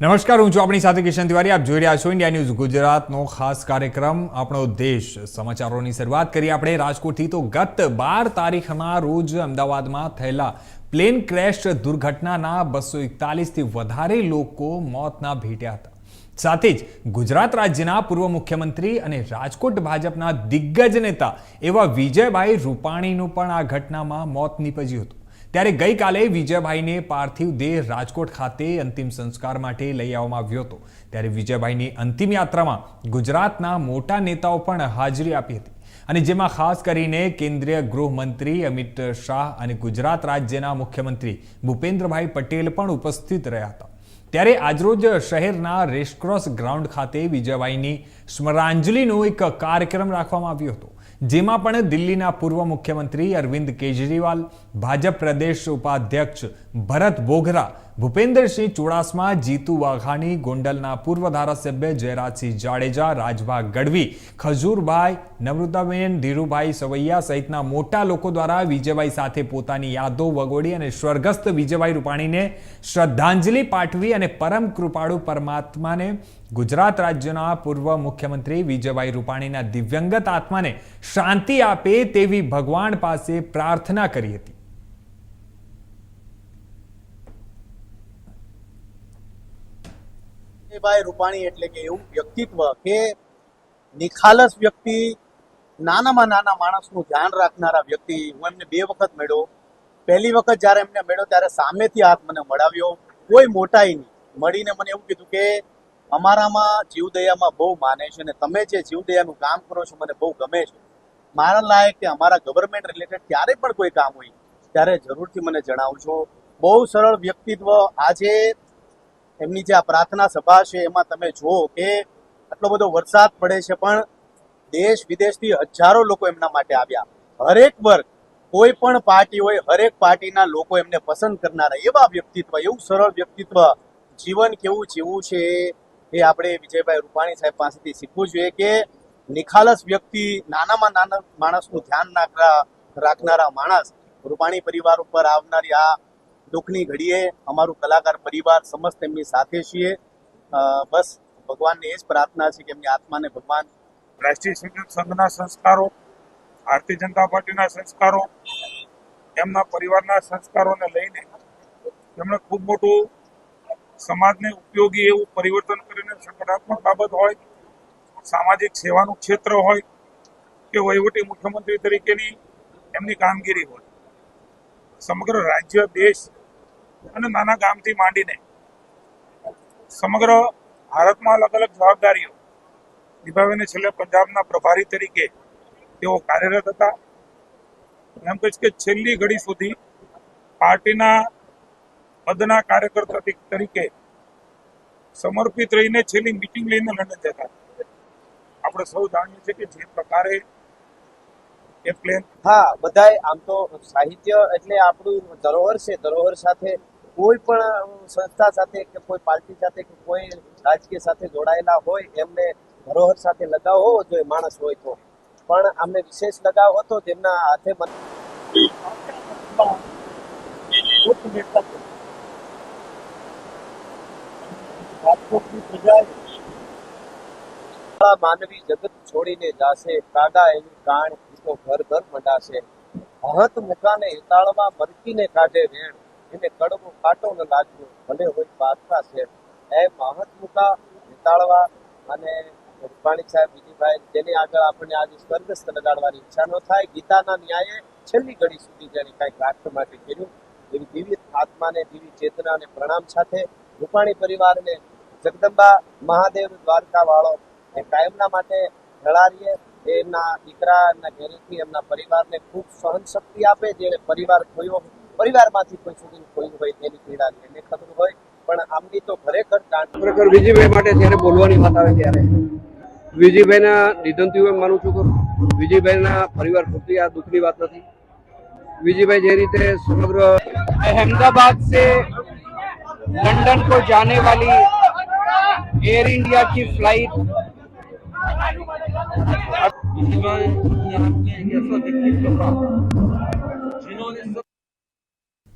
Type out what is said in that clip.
નમસ્કાર, હું છું આપણી સાથે કિશન તિવારી. આપ જોઈ રહ્યા છો ઇન્ડિયા ન્યૂઝ ગુજરાતનો ખાસ કાર્યક્રમ, આપણો દેશ. સમાચારોની શરૂઆત કરીએ આપણે. રાજકોટથી તો ગત બાર તારીખના રોજ અમદાવાદમાં થયેલા પ્લેન ક્રેશ દુર્ઘટનાના બસો એકતાલીસથી વધારે લોકો મોતના ભેટ્યા હતા. સાથે જ ગુજરાત રાજ્યના પૂર્વ મુખ્યમંત્રી અને રાજકોટ ભાજપના દિગ્ગજ નેતા એવા વિજયભાઈ રૂપાણીનું પણ આ ઘટનામાં મોત નીપજ્યું હતું. ત્યારે ગઈકાલે વિજયભાઈને પાર્થિવ દેહ રાજકોટ ખાતે અંતિમ સંસ્કાર માટે લઈ આવવામાં આવ્યો હતો. ત્યારે વિજયભાઈની અંતિમ યાત્રામાં ગુજરાતના મોટા નેતાઓ પણ હાજરી આપી હતી. અને જેમાં ખાસ કરીને કેન્દ્રીય ગૃહમંત્રી અમિત શાહ અને ગુજરાત રાજ્યના મુખ્યમંત્રી ભૂપેન્દ્રભાઈ પટેલ પણ ઉપસ્થિત રહ્યા હતા. ત્યારે આજરોજ શહેરના રેસક્રોસ ગ્રાઉન્ડ ખાતે વિજયભાઈની સ્મરાંજલિનો એક કાર્યક્રમ રાખવામાં આવ્યો હતો. જેમાં પણ દિલ્હીના પૂર્વ મુખ્યમંત્રી અરવિંદ કેજરીવાલ ભાજપ પ્રદેશ ઉપાધ્યક્ષ ભરત બોઘરા, ભૂપેન્દ્રસિંહ ચુડાસમા, જીતુ વાઘાણી, ગોંડલના પૂર્વ ધારાસભ્ય જયરાજસિંહ જાડેજા, રાજભા ગઢવી, ખજૂરભાઈ નમ્રતાબેન ધીરુભાઈ સવૈયા સહિતના મોટા લોકો દ્વારા વિજયભાઈ સાથે પોતાની યાદો વગોડી અને સ્વર્ગસ્થ વિજયભાઈ રૂપાણીને શ્રદ્ધાંજલિ પાઠવી અને પરમ કૃપાળુ પરમાત્માને ગુજરાત રાજ્યના પૂર્વ મુખ્યમંત્રી વિજયભાઈ રૂપાણીના દિવ્યંગત આત્માને શાંતિ આપે તેવી ભગવાન પાસે પ્રાર્થના કરી હતી. ભાઈ રૂપાણી એટલે કે એવું વ્યક્તિત્વ કે નિખાલસ વ્યક્તિ, નાનામાં નાના માણસનું ધ્યાન રાખનારા વ્યક્તિ, હું એમને બે વખત મળ્યો. પહેલી વખત જ્યારે એમને મળ્યો ત્યારે સામેથી હાથ મને મળાવ્યો. કોઈ મોટાઈ નહીં. મળીને મને એવું કીધું કે, અમારામાં જીવદયામાં બહુ માને છે અને તમે જે જીવદયાનું કામ કરો છો મને બહુ ગમે છે. મારા લાયક કે અમારા ગવર્મેન્ટ રિલેટેડ ક્યારે પણ કોઈ કામ હોય ત્યારે જરૂરથી મને જણાવજો. બહુ સરળ વ્યક્તિત્વ. આજે એમની જે આ પ્રાર્થના સભા છે, એમાં તમે જુઓ કે આટલો બધો વરસાદ પડે છે, પણ દેશ વિદેશથી હજારો લોકો એમના માટે આવ્યા. હરેક વર્ગ, કોઈ પણ પાર્ટી હોય, હરેક પાર્ટીના લોકો એમને પસંદ કરનારા, એવા વ્યક્તિત્વ, એવું સરળ વ્યક્તિત્વ, જીવન કેવું જીવવું છે એ આપણે વિજયભાઈ રૂપાણી સાહેબ પાસેથી શીખવું જોઈએ કે નિખાલસ વ્યક્તિ, નાનામાં નાના માણસનું ધ્યાન રાખનારા માણસ, રૂપાણી પરિવાર ઉપર આવનારી આ દુઃખની ઘડીએ અમારું કલાકાર પરિવાર સમસ્ત એમની સાથે છીએ. બસ ભગવાનને એ જ પ્રાર્થના છે કે એમની આત્માને ભગવાન રાષ્ટ્રીય સંગીત સંઘના સંસ્કારો, ભારતીય જનતા પાર્ટીના સંસ્કારો, એમના પરિવારના સંસ્કારોને લઈને તેમણે ખૂબ મોટું સમાજને ઉપયોગી એવું પરિવર્તન કરીને સકારાત્મક બાબત હોય, સામાજિક સેવાનું ક્ષેત્ર હોય કે વહીવટી મુખ્યમંત્રી તરીકેની એમની કામગીરી હોય. સમગ્ર રાજ્ય, દેશ અને નાના ગામથી માંડીને સમગ્ર ભારતમાં અલગ અલગ જવાબદારીઓ નિભાવીને છેલ્લે પંજાબના પ્રભારી તરીકે તેઓ કાર્યરત હતા. એમ કહીશ કે છેલ્લી ઘડી સુધી પાર્ટીના પદના કાર્યકર્તા તરીકે સમર્પિત રહીને છેલ્લી મિટિંગ લઈને લંડન જતા આપણે સૌ જાણીએ છીએ કે જે પ્રકારે એ પ્લેન હા બધાય આમ તો સાહિત્ય એટલે આપણું ધરોહર છે, ધરોહર સાથે કોઈ પણ સંસ્થા સાથે કે કોઈ પાર્ટી સાથે કે કોઈ રાજકીય સાથે જોડાયેલા હોય, એમને ધરોહર સાથે લગાવ હોવો જોઈએ માણસ હોય તો. પણ આમને વિશેષ લગાવ હતો જેમના હાથે માનવી જગત છોડીને જાશે, કાગા એની કાણ ઘર ઘર મંડાશે. હત મુકાને હિતાળવા મરકીને કાઢે વેણ. એને કડવો કાંટો ન લાગ્યો. ભલે હોય પાત્રા છે. એ મહત મુકા વિતાળવા અને રૂપાણી સાહેબ વિજયભાઈ તેની આગળ આપણને આજે સ્વર્ગસ્થ લગાડવાની ઈચ્છા ન થાય, ગીતાના ન્યાયે છેલ્લી ઘડી સુધી જેને કાંઈક રાષ્ટ્ર માટે કર્યું, એવી દિવ્ય આત્માને દિવ્ય ચેતના અને પ્રણામ સાથે રૂપાણી પરિવારને જગદંબા મહાદેવ દ્વારકા વાળો એ કાયમના માટે જળારીએ એ એમના દીકરા એમના ઘરેથી એમના પરિવારને ખૂબ સહન શક્તિ આપે જેને પરિવાર ખોયો પરિવારમાંથી કોઈ સુધી ખોયું હોય તેની પીડા એને ખબર હોય પણ આમની તો ખરેખર દાંડ ખરેખર વિજયભાઈ માટે જ્યારે બોલવાની વાત આવે ત્યારે વિજયભાઈના નિધનથી હું એમ માનું છું કે વિજયભાઈના પરિવાર પૂરતી આ દુઃખની વાત નથી વિજયભાઈ જે રીતે સમગ્ર अहमदाबाद से लंदन को जाने वाली एयर इंडिया की फ्लाइट વિજયભાઈ એ